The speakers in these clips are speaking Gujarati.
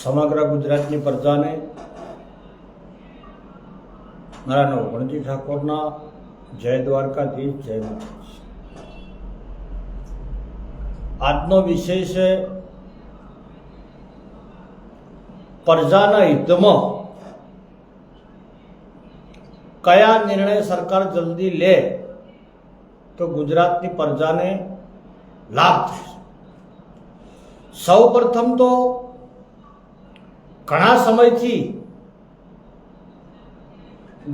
સમગ્ર ગુજરાતની પ્રજાને મારા નવગણજી ઠાકોરના જય દ્વારકાધીશ, જય માતાજી. આજનો વિષય છે પ્રજાના હિતમાં કયા નિર્ણય સરકાર જલ્દી લે તો ગુજરાતની પ્રજાને લાભ થશે. સૌ પ્રથમ તો ઘણા સમયથી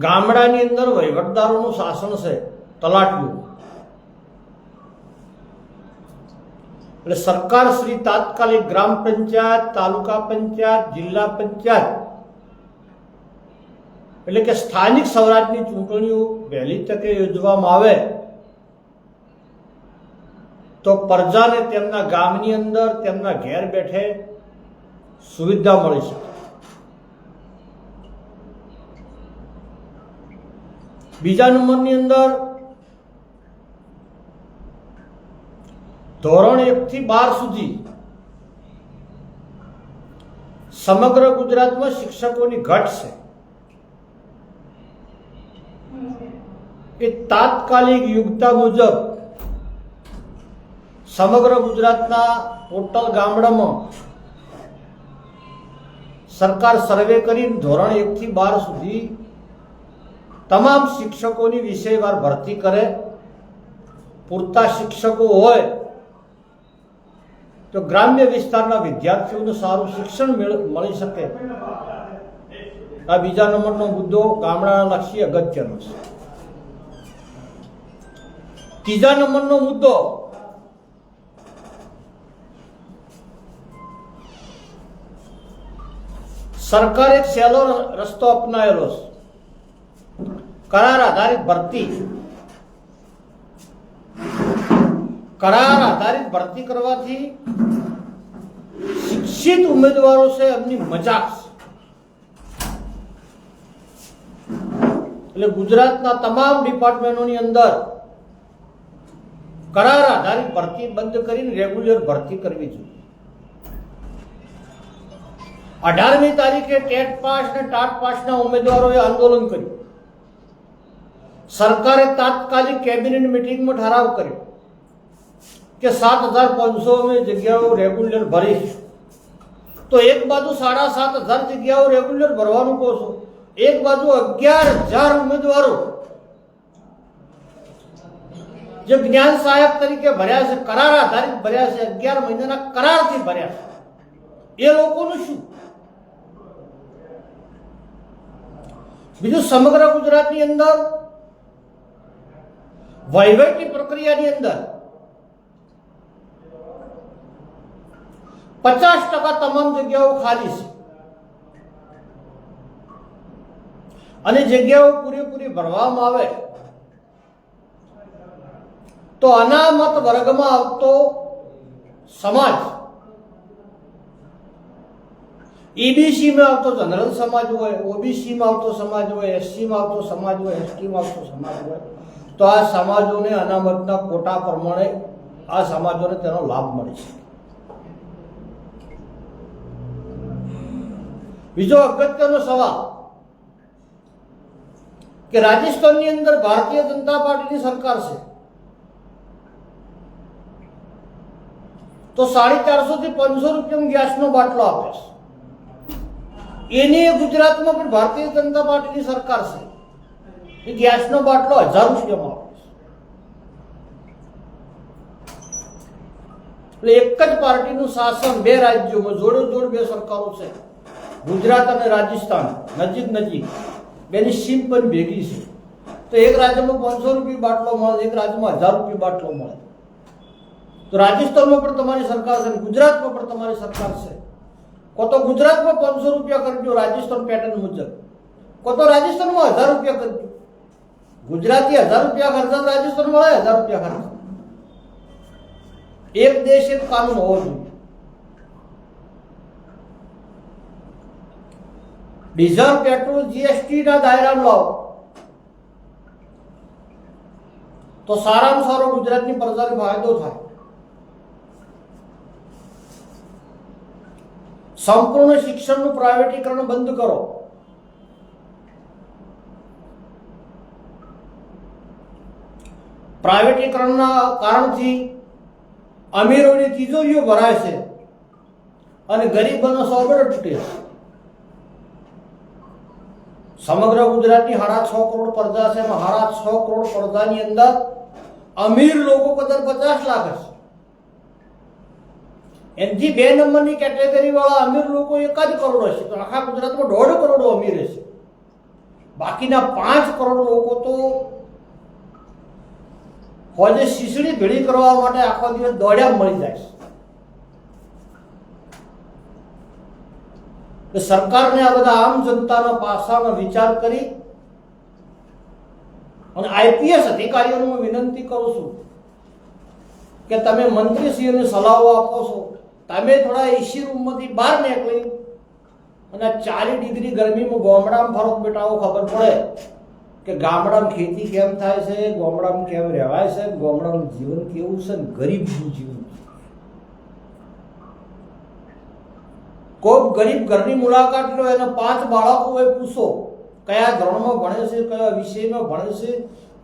ગામડાની અંદર વહીવટદારોનું શાસન છે, તલાટીયું. એટલે સરકાર શ્રી તાત્કાલિક ગ્રામ પંચાયત, તાલુકા પંચાયત, જિલ્લા પંચાયત, એટલે કે સ્થાનિક સ્વરાજની ચૂંટણીઓ વહેલી તકે યોજવામાં આવે, તો પ્રજાને તેમના ગામની અંદર તેમના ઘેર બેઠે સુવિધા મળી શકે. બીજા નંબરની અંદર ધોરણ એક થી બાર સુધી સમગ્ર ગુજરાતમાં શિક્ષકોની ઘટ છે. એ તાત્કાલિક યુગતા મુજબ સમગ્ર ગુજરાતના ટોટલ ગામડામાં સરકાર સર્વે કરી ધોરણ એક થી બાર સુધી તમામ શિક્ષકોની વિષયવાર ભરતી કરે, પૂરતા શિક્ષકો હોય, તો ગ્રામ્ય વિસ્તારના વિદ્યાર્થીઓને સારું શિક્ષણ મળી શકે. આ બીજા નંબરનો મુદ્દો ગામડાના લક્ષી અગત્યનો છે. ત્રીજા નંબરનો મુદ્દો, સરકારે એક સહેલો રસ્તો અપનાવેલો છે. કરાર આધારિત ભરતી. કરાર આધારિત ભરતી કરવાથી શિક્ષિત ઉમેદવારો છે, એમની મજાક એટલે ગુજરાતના તમામ ડિપાર્ટમેન્ટોની અંદર કરાર આધારિત ભરતી બંધ કરીને રેગ્યુલર ભરતી કરવી જોઈએ. અઢારમી તારીખે ટેટ પાસ ને ટાટ પાસના ઉમેદવારોએ આંદોલન કર્યું. સરકારે તાત્કાલિક કેબિનેટ મિટિંગમાં ઠરાવ કર્યો કે સાત હજાર પાંચસો જગ્યાઓ રેગ્યુલર ભરીશ. તો એક બાજુ સાડા સાત હજાર જગ્યાઓ રેગ્યુલર ભરવાનું કહો છો. એક બાજુ અગિયાર હજાર ઉમેદવારો જે જ્ઞાન સહાયક તરીકે ભર્યા છે, કરાર આધારિત ભર્યા છે, અગિયાર મહિનાના કરારથી ભર્યા છે. એ લોકોનું શું? બીજું સમગ્ર ગુજરાતની અંદર વહીવટની પ્રક્રિયાની અંદર પચાસ ટકા તમામ જગ્યાઓ ખાલી છે અને જગ્યાઓ પૂરેપૂરી ભરવામાં આવે તો અનામત વર્ગમાં આવતો સમાજ ઈબીસીમાં આવતો જનરલ સમાજ હોય ઓબીસીમાં આવતો સમાજ હોય એસસીમાં આવતો સમાજ હોય એસટીમાં આવતો સમાજ હોય તો આ સમાજોને અનામતના કોટા પ્રમાણે આ સમાજોને તેનો લાભ મળે છે. બીજો અગત્યનો સવાલ કે રાજસ્થાનની અંદર ભારતીય જનતા પાર્ટીની સરકાર છે. તો સાડી ચારસો થી પાંચસો રૂપિયા ગેસનો બાટલો આપે છે. એની ગુજરાતમાં પણ ભારતીય જનતા પાર્ટીની સરકાર છે. એ ગેસનો બાટલો હજાર રૂપિયામાં એટલે એક જ પાર્ટીનું શાસન બે રાજ્યોમાં, જોડે જોડ બે સરકારો છે. ગુજરાત અને રાજસ્થાન, નજીક નજીક. બેની સીમ પણ ભેગી છે. તો એક રાજ્યમાં પાંચસો રૂપિયા બાટલો મળે, એક રાજ્યમાં હજાર રૂપિયા બાટલો મળે. તો રાજસ્થાનમાં પણ તમારી સરકાર છે ગુજરાતમાં પણ તમારી સરકાર છે. કો તો ગુજરાતમાં પાંચસો રૂપિયા કરજો, રાજસ્થાન પેટર્ન મુજબ. કો તો રાજસ્થાનમાં હજાર રૂપિયા કરજો. ગુજરાતી હજાર રૂપિયા ખર્ચા તો રાજસ્થાન મળે હજાર રૂપિયા ખર્ચા એક દેશ એક કાનૂન હોવો જોઈએ ડીઝલ પેટ્રોલ જીએસટી ના દાયરામાં લાવો તો સારામાં સારો ગુજરાતની પ્રજાને ફાયદો થાય સંપૂર્ણ શિક્ષણનું પ્રાઇવેટીકરણ બંધ કરો પ્રાઇવેટીકરણના કારણથી અમીરોની તિજોરીઓ ભરાય છે અને ગરીબોનો સોબડો તૂટે છે. સમગ્ર ગુજરાતની સાડા છ કરોડ પ્રજા છે એમાં સાડા છ કરોડ પ્રજાની અંદર અમીર લોકો કદાચ પચાસ લાખ હશે એનથી બે નંબરની કેટેગરી વાળા અમીર લોકો એક જ કરોડ હશે. તો આખા ગુજરાતમાં દોઢ કરોડ અમીર હશે. બાકીના પાંચ કરોડ લોકો તો હોજે શીશડી ભેળી કરવા માટે આખો દિવસ દોડ્યા મળી જાય છે. સરકારને આ બધા આમ જનતાના પાસાનો વિચાર કરી અને આઈપીએસ અધિકારીઓને હું વિનંતી કરું છું કે તમે મંત્રીશ્રીઓને સલાહો આપો છો. તમે થોડા એસી રૂમમાંથી બહાર નીકળી અને ચાલીસ ડિગ્રી ગરમીમાં ગામડામાં ફરક તો બેટાઓ, ખબર પડે. કે ગામડામાં ખેતી કેમ થાય છે, ગામડામાં કેમ રહેવાય છે, ગામડાનું જીવન કેવું છે, ગરીબનું જીવન કોઈ ગરીબ ઘરની મુલાકાત લો, એના પાંચ બાળકો હોય, પૂછો કયા ધોરણમાં ભણે છે, કયા વિષયમાં ભણે છે,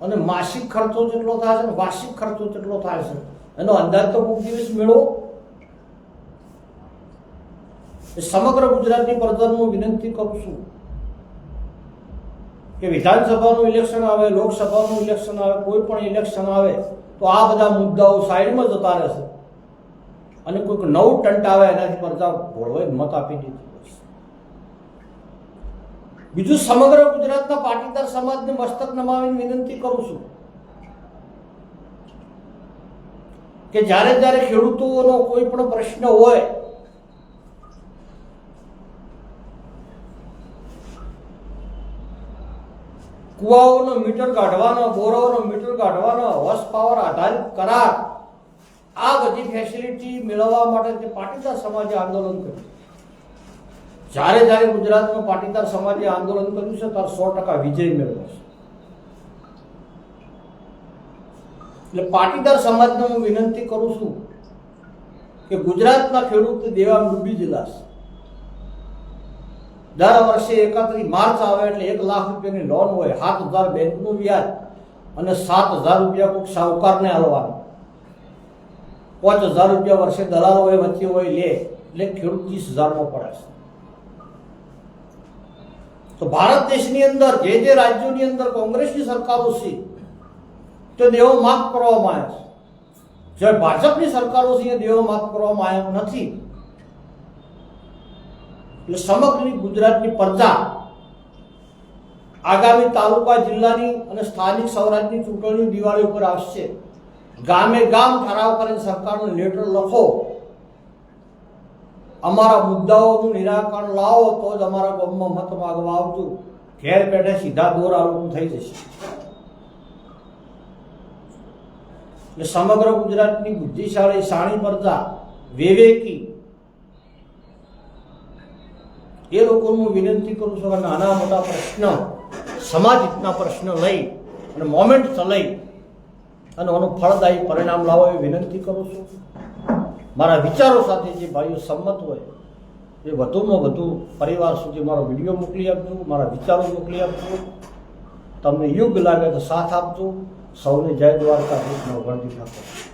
અને માસિક ખર્ચો કેટલો થાય છે વાર્ષિક ખર્ચો કેટલો થાય છે, એનો અંદાજ તો કોઈક દિવસ મેળવો. એ સમગ્ર ગુજરાતની પ્રજાને હું વિનંતી કરું છું. કે વિધાનસભાનું ઇલેક્શન આવે, લોકસભાનું ઇલેક્શન આવે, કોઈ પણ ઇલેક્શન આવે, તો આ બધા મુદ્દાઓ સાઈડમાં જતા રહેશે. અને કોઈક નવું ટંટ આવે એનાથી પડતા ભોળવે મત આપી દીધી બીજું સમગ્ર ગુજરાતના પાટીદાર સમાજને મસ્તક નમાવીને વિનંતી કરું છું કે જ્યારે જ્યારે ખેડૂતોનો કોઈ પણ પ્રશ્ન હોય કુવાઓનો મીટર કાઢવાનો, બોરાઓનો મીટર કાઢવાનો હોર્સ પાવર આધારિત કરાર. આ બધી ફેસિલિટી મેળવવા માટે તે પાટીદાર સમાજે આંદોલન કર્યું જ્યારે જ્યારે ગુજરાતમાં પાટીદાર સમાજે આંદોલન કર્યું છે, ત્યારે સો ટકા વિજય મેળવ્યો છે. એટલે પાટીદાર સમાજને હું વિનંતી કરું છું કે ગુજરાતના ખેડૂત દેવા ડૂબી જલા છે. દર વર્ષે એકત્રીસ માર્ચ આવે એટલે એક લાખ રૂપિયાની લોન હોય, સાત હજાર બેંકનું વ્યાજ અને સાત હજાર રૂપિયા કોઈક સાહુકારને આવવાનું પાંચ હજાર રૂપિયા વર્ષે દલાલ હોય, વચ્ચે હોય, લે, એટલે ખેડૂત ત્રીસ હજારમાં પડે છે. તો ભારત દેશની અંદર જે જે રાજ્યોની અંદર કોંગ્રેસની સરકારો છે, તે દેવો માફ કરવામાં આવ્યા છે. જ્યારે ભાજપની સરકારો છે, એ દેવો માફ કરવામાં આવ્યા નથી. એટલે સમગ્ર ગુજરાતની પ્રજા આગામી તાલુકા જિલ્લાની અને સ્થાનિક સૌરાજ્યની ચૂંટણી દિવાળી ઉપર આવશે. ગામે ગામ ઠરાવ કરીને સરકારને લેટર લખો. અમારા મુદ્દાઓનું નિરાકરણ લાવો તો જ અમારા ગામમાં મત માગવા આવતું. ઘેર બેઠે સીધા દોર આવું થઈ જશે. એટલે સમગ્ર ગુજરાતની બુદ્ધિશાળી સાણી પ્રજા વિવેકી એ લોકોનું હું વિનંતી કરું છું કે નાના મોટા પ્રશ્ન, સમાજ હિતના પ્રશ્ન લઈ અને મોમેન્ટ ચલાવી અને આનું ફળદાયી પરિણામ લાવો એ વિનંતી કરું છું. મારા વિચારો સાથે જે ભાઈઓ સંમત હોય, એ વધુમાં વધુ પરિવાર સુધી મારો વીડિયો મોકલી આપજો, મારા વિચારો મોકલી આપજો. તમને યોગ્ય લાગે તો સાથ આપજો. સૌને જય દ્વારકા નવગણજી ઠાકોર.